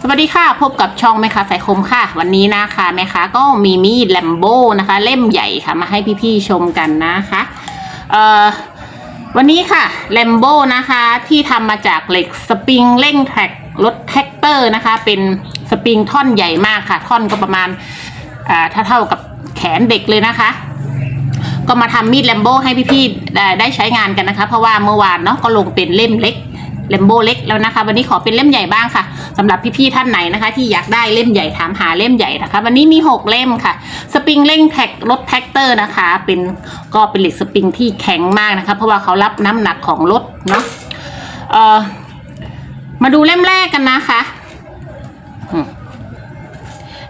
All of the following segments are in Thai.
สวัสดีค่ะ พบกับช่องแม่ค้าสายคมค่ะ วันนี้นะคะแม่ค้าก็มีมีดแลมโบ้นะคะ เล่มใหญ่ค่ะมาให้พี่ๆชมกันนะคะเอ่อวันนี้ค่ะแลมโบ้นะคะที่ทำมาจากเหล็กสปริงเร่งแท็กรถแท็กเตอร์นะคะ เป็นสปริงท่อนใหญ่มากค่ะ ท่อนก็ประมาณอ่าถ้าเท่ากับแขนเด็กเลยนะคะ ก็มาทำมีดแลมโบ้ให้พี่ๆได้ได้ใช้งานกันนะคะ เพราะว่าเมื่อวานเนาะก็ลงเป็นเล่มเล็ก แลมโบเล็กแล้วนะคะ วันนี้ขอเป็นเล่มใหญ่บ้างค่ะสำหรับพี่ๆท่านไหนนะคะ ที่อยากได้เล่มใหญ่ถามหาเล่มใหญ่นะคะ วันนี้มี 6 เล่มค่ะสปริงเร่งแท็กรถแท็กเตอร์นะคะ เป็นก็เป็นเหล็กสปริงที่แข็งมากนะคะ เพราะว่าเขารับน้ำหนักของรถเนาะเออมาดูเล่มแรกกันนะคะ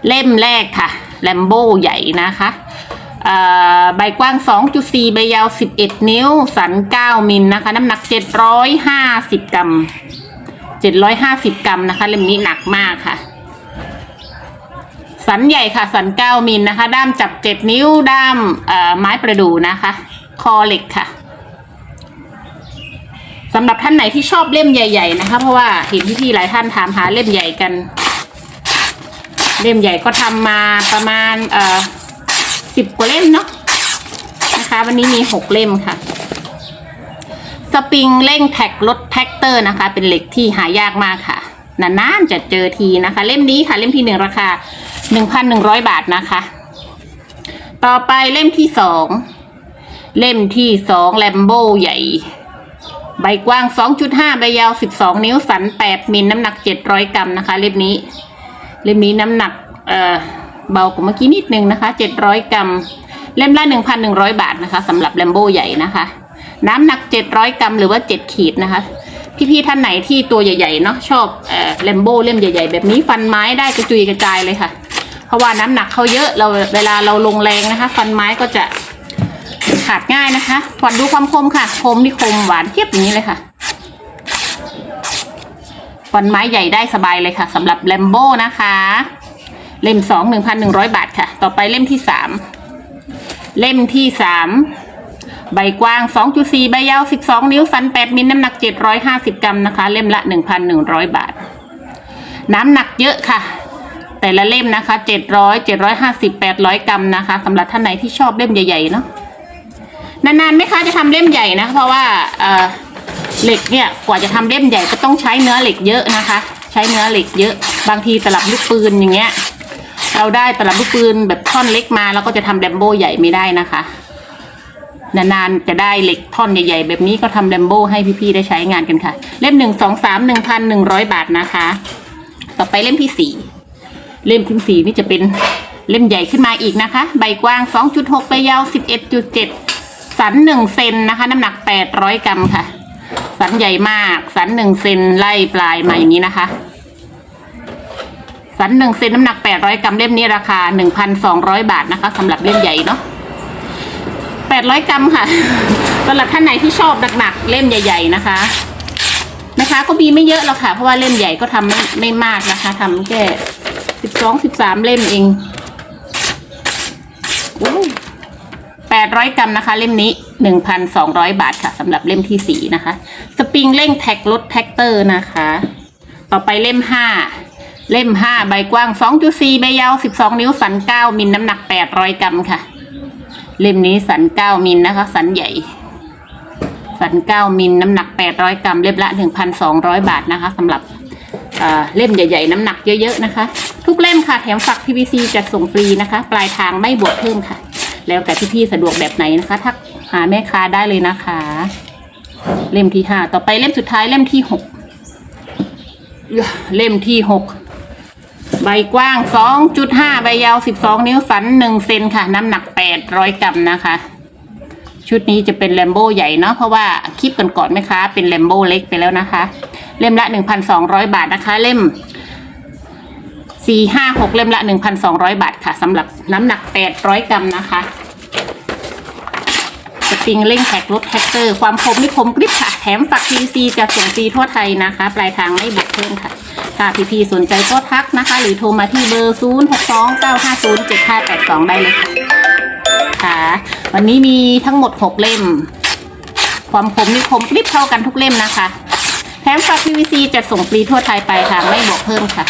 เล่มแรกค่ะแลมโบใหญ่นะคะ ใบกว้าง 2.4 ใบยาว 11 นิ้ว สัน 9 มิลนะคะ น้ำหนัก 750 กรัม 750 กรัมนะคะ เล่มนี้หนักมากค่ะ สันใหญ่ค่ะ สัน 9 มิลนะคะ ด้ามจับ 7 นิ้ว ด้ามไม้ประดู่นะคะ คอเหล็กค่ะสำหรับท่านไหนที่ชอบเล่มใหญ่ ๆ นะคะ เพราะว่าเห็นพี่ๆหลายท่านถามหาเล่มใหญ่กัน เล่มใหญ่ก็ทำมาประมาณเอ่อ สิบกว่าเล่มเนาะนะคะ วันนี้มีหกเล่มค่ะ สปริงเร่งแท็กรถแท็กเตอร์นะคะ เป็นเหล็กที่หายากมากค่ะนานๆจะเจอทีนะคะ เล่มนี้ค่ะ เล่มที่หนึ่งราคาหนึ่งพันหนึ่งร้อยบาทนะคะ ต่อไปเล่มที่สองเล่มที่สองแลมโบใหญ่ ใบกว้าง 2.5 ใบยาว 12 นิ้วสัน 8มิลน้ำหนัก 700 กรัมนะคะ เล่มนี้ เล่มนี้น้ำหนักเอ่อ เบากว่าเมื่อกี้นิดนึงนะคะ 700 กรัม เล่มละ 1,100 บาทนะคะสำหรับแลมโบใหญ่นะคะ น้ำหนัก 700 กรัมหรือว่า 7 ขีดนะคะ พี่ๆท่านไหนที่ตัวใหญ่ๆเนาะชอบแลมโบเล่มใหญ่ ๆ แบบนี้ฟันไม้ได้กระจุยกระจายเลยค่ะ เพราะว่าน้ำหนักเขาเยอะเราเวลาเราลงแรงนะคะ ฟันไม้ก็จะขาดง่ายนะคะฟันดูความคมค่ะ คมนี่คมหวานเทียบอย่างนี้เลยค่ะฟันไม้ใหญ่ได้สบายเลยค่ะสำหรับแลมโบนะคะ เล่มสองหนึ่งพันหนึ่งร้อยบาทค่ะ ต่อไปเล่มที่สามเล่มที่สามใบกว้างสองจุสี่ใบยาวสิบสองนิ้วสันแปดมิลน้ำหนักเจ็ดร้อยห้าสิบกรัมนะคะ เล่มละหนึ่งพันหนึ่งร้อยบาท น้ำหนักเยอะค่ะ แต่ละเล่มนะคะเจ็ดร้อยเจ็ดร้อยห้าสิบแปดร้อยกรัมนะคะสำหรับท่านไหนที่ชอบเล่มใหญ่ๆเนาะนานๆไหมคะจะทำเล่มใหญ่นะ เพราะว่าเเหล็กเนี่ยกว่าจะทำเล่มใหญ่ก็ต้องใช้เนื้อเหล็กเยอะนะคะ ใช้เนื้อเหล็กเยอะ บางทีตลับลูกปืนอย่างเงี้ย เราได้ตลับลูกปืนแบบท่อนเล็กมาเราก็จะทำแลมโบใหญ่ไม่ได้นะคะ นานๆจะได้เหล็กท่อนใหญ่ๆ แบบนี้ก็ทำแลมโบให้พี่ๆได้ใช้งานกันค่ะ เล่มหนึ่งสองสามหนึ่งพันหนึ่งร้อยบาทนะคะ ต่อไปเล่มที่สี่เล่มที่สี่นี่จะเป็นเล่มใหญ่ขึ้นมาอีกนะคะ ใบกว้างสองจุดหกใบยาวสิบเอ็ดจุดเจ็ดสันหนึ่งเซนนะคะ น้ำหนักแปดร้อยกรัมค่ะ สันใหญ่มาก สันหนึ่งเซนไล่ปลายมาอย่างนี้นะคะ สันหนึ่งเซนน้ำหนักแปดร้อยกรัมเล่มนี้ราคาหนึ่งพันสองร้อยบาทนะคะสำหรับเล่มใหญ่เนาะแปดร้อยกรัมค่ะสำหรับท่านไหนที่ชอบหนักๆเล่มใหญ่ ๆ นะคะ นะคะ ก็มีไม่เยอะหรอกค่ะ เพราะว่าเล่มใหญ่ก็ทำไม่ไม่มากนะคะทำแค่สิบสองสิบสามเล่มเองแปดร้อยกรัมนะคะ เล่มนี้หนึ่งพันสองร้อยบาทค่ะสำหรับเล่มที่สี่นะคะ สปริงเร่งแท็กรถแท็กเตอร์นะคะ ต่อไปเล่มห้า เล่มห้าใบกว้างสองจุสี่ใบยาวสิบสองนิ้วสันเก้ามิลน้ำหนักแปดร้อยกรัมค่ะ เล่มนี้สันเก้ามิลนะคะ สันใหญ่ สันเก้ามิลน้ำหนักแปดร้อยกรัม เล่มละหนึ่งพันสองร้อยบาทนะคะสำหรับอ่าเล่มใหญ่ๆ น้ำหนักเยอะๆนะคะ ทุกเล่มค่ะแถมฝัก PVC จัดส่งฟรีนะคะ ปลายทางไม่บวกเพิ่มค่ะ แล้วแต่พี่ๆสะดวกแบบไหนนะคะทักหาแม่ค้าได้เลยนะคะ เล่มที่ห้าต่อไปเล่มสุดท้ายเล่มที่หกเล่มที่หก ใบกว้างสองจุดห้าใบยาวสิบสองนิ้วสันหนึ่งเซนค่ะ น้ำหนักแปดร้อยกรัมนะคะ ชุดนี้จะเป็นแลมโบ้ใหญ่เนาะเพราะว่าคลิปก่อนๆไหมคะ เป็นแลมโบ้เล็กไปแล้วนะคะ เล่มละหนึ่งพันสองร้อยบาทนะคะ เล่มสี่ห้าหกเล่มละหนึ่งพันสองร้อยบาทค่ะสำหรับน้ำหนักแปดร้อยกรัมนะคะสปริงเร่งแท็กรถแท็กเตอร์ ความคมนี่คมกริบค่ะ แถมฝัก PVC จะส่งฟรีทั่วไทยนะคะ ปลายทางไม่บวกเพิ่มค่ะ ถ้าพี่ๆสนใจก็ทักนะคะ หรือโทรมาที่เบอร์ 0 6 2 9 5 0 7 5 8 2 ได้เลยค่ะค่ะ วันนี้มีทั้งหมด 6 เล่ม ความคมนี่คมกริบเท่ากันทุกเล่มนะคะ แถมฝัก PVC จะส่งฟรีทั่วไทยไปค่ะ ไม่บวกเพิ่มค่ะ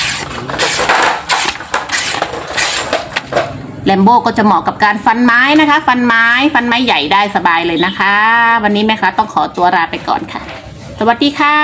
แลมโบก็จะเหมาะกับการฟันไม้นะคะ ฟันไม้ฟันไม้ใหญ่ได้สบายเลยนะคะ วันนี้แม่ค้าต้องขอตัวลาไปก่อนค่ะ สวัสดีค่ะ